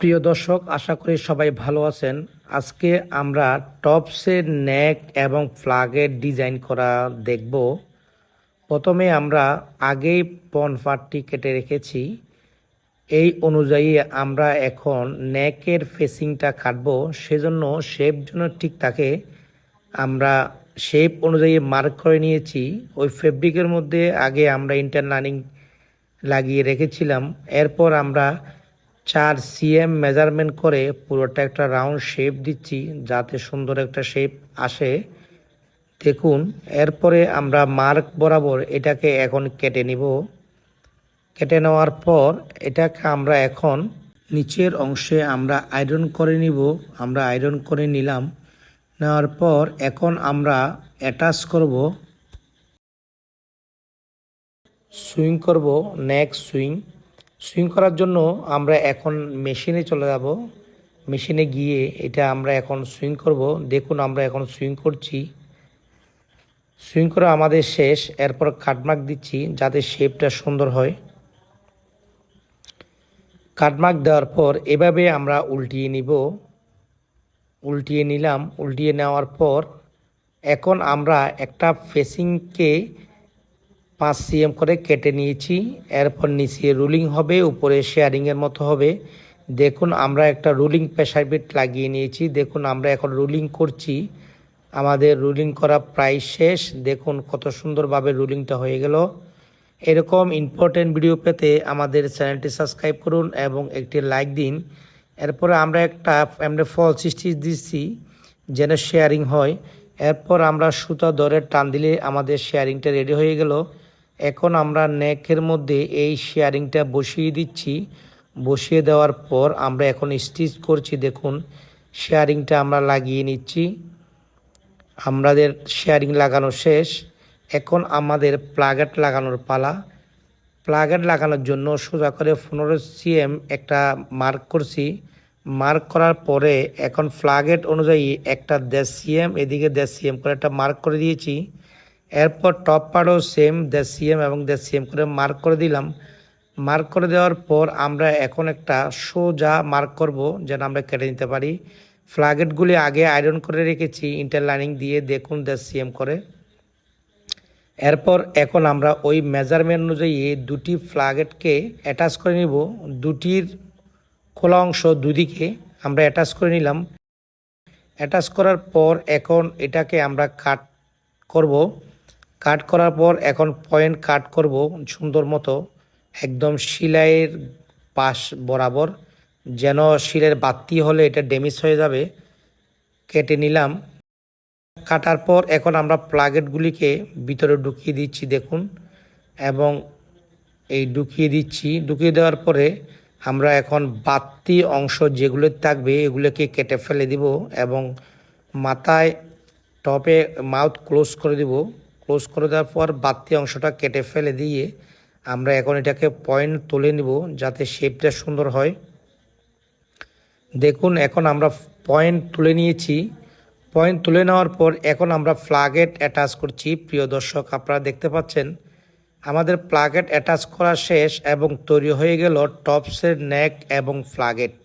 প্রিয় দর্শক, আশা করি সবাই ভালো আছেন। আজকে আমরা টপসের নেক এবং ফ্লাগের ডিজাইন করা দেখব। প্রথমে আমরা আগেই পন কেটে রেখেছি। এই অনুযায়ী আমরা এখন নেকের ফেসিংটা কাটবো। সেজন্য শেপ যেন ঠিক থাকে, আমরা শেপ অনুযায়ী মার্ক করে নিয়েছি। ওই ফেব্রিকের মধ্যে আগে আমরা ইন্টারলাইনিং লাগিয়ে রেখেছিলাম। এরপর আমরা চার সিএম মেজারমেন্ট করে পুরোটা একটা রাউন্ড শেপ দিচ্ছি, যাতে সুন্দর একটা শেপ আসে। দেখুন, এরপরে আমরা মার্ক বরাবর এটাকে এখন কেটে নিব। কেটে নেওয়ার পর এটাকে আমরা এখন নিচের অংশে আমরা আয়রন করে নিব। আমরা আয়রন করে নিলাম। নেওয়ার পর এখন আমরা অ্যাটাচ করব। সুইং করব নেক সুইং সুইং করার জন্য আমরা এখন মেশিনে চলে যাব। মেশিনে গিয়ে এটা আমরা এখন সুইং করব। দেখুন আমরা এখন সুইং করছি। সুইং করা আমাদের শেষ। এরপর কাটমার্ক দিচ্ছি যাতে শেপটা সুন্দর হয়। কাটমার্ক দেওয়ার পর এভাবে আমরা উল্টিয়ে নিব। উল্টিয়ে নিলাম। উল্টিয়ে নেওয়ার পর এখন আমরা একটা ফেসিংকে পাঁচ সিএম করে কেটে নিয়েছি। এরপর নিচে রুলিং হবে, উপরে শেয়ারিংয়ের মতো হবে। দেখুন, আমরা একটা রুলিং প্রেশার বিট লাগিয়ে নিয়েছি। দেখুন, আমরা এখন রুলিং করছি। আমাদের রুলিং করা প্রায় শেষ। দেখুন, কত সুন্দরভাবে রুলিংটা হয়ে গেল। এরকম ইম্পর্টেন্ট ভিডিও পেতে আমাদের চ্যানেলটি সাবস্ক্রাইব করুন এবং একটি লাইক দিন। এরপরে আমরা একটা, আমরা ফল সৃষ্টি দিচ্ছি, যেন শেয়ারিং হয়। এরপর আমরা সুতা ধরে টান দিলে আমাদের শেয়ারিংটা রেডি হয়ে গেল। এখন আমরা নেকের মধ্যে এই শেয়ারিংটা বসিয়ে দিচ্ছি। বসিয়ে দেওয়ার পর আমরা এখন স্টিচ করছি, দেখুন শেয়ারিংটা আমরা লাগিয়ে নিচ্ছি। আমাদের শেয়ারিং লাগানো শেষ। এখন আমাদের প্লাগেট লাগানোর পালা। প্লাগেট লাগানোর জন্য সোজা করে পনেরো সিএম একটা মার্ক করছি। মার্ক করার পরে এখন ফ্লাগেট অনুযায়ী একটা দেড় সিএম এদিকে দেড় সিএম করে একটা মার্ক করে দিয়েছি। এরপর টপ পার্টও সেম দেড় সিএম এবং দেড় সিএম করে মার্ক করে দিলাম। মার্ক করে দেওয়ার পর আমরা এখন একটা সোজা মার্ক করব যেন আমরা কেটে নিতে পারি। ফ্লাগেটগুলি আগে আয়রন করে রেখেছি ইন্টারলাইনিং দিয়ে দেখুন দেড় সিএম করে। এরপর এখন আমরা ওই মেজারমেন্ট অনুযায়ী দুটি ফ্লাগেটকে অ্যাটাচ করে নিব। দুটির খোলা অংশ দুদিকে আমরা অ্যাটাচ করে নিলাম। অ্যাটাচ করার পর এখন এটাকে আমরা কাট করব। কাট করার পর এখন পয়েন্ট কাট করব সুন্দর মতো, একদম সিলাইয়ের পাশ বরাবর। যেন শিলের বাতি হলে এটা ড্যামেজ হয়ে যাবে। কেটে নিলাম। কাটার পর এখন আমরা প্লাগেটগুলিকে ভিতরে ঢুকিয়ে দিচ্ছি, দেখুন। এবং এই ঢুকিয়ে দিচ্ছি। ঢুকিয়ে দেওয়ার পরে আমরা এখন বাতি অংশ যেগুলো থাকবে এগুলোকে কেটে ফেলে দিব এবং মাথায়, টপে মাউথ ক্লোজ করে দিব। ক্লোজ করে দেওয়ার পর বাতি অংশটা কেটে ফেলে দিয়ে আমরা এখন এটাকে পয়েন্ট তুলে নিব যাতে শেপটা সুন্দর হয়। দেখুন, এখন আমরা পয়েন্ট তুলে নিয়েছি। পয়েন্ট তুলে নেওয়ার পর এখন আমরা ফ্লাগেট অ্যাটাচ করছি। প্রিয় দর্শক, আপনারা দেখতে পাচ্ছেন, আমাদের প্লাগেট অ্যাটাচ করা শেষ এবং তৈরি হয়ে গেল টপসের নেক এবং ফ্লাগেট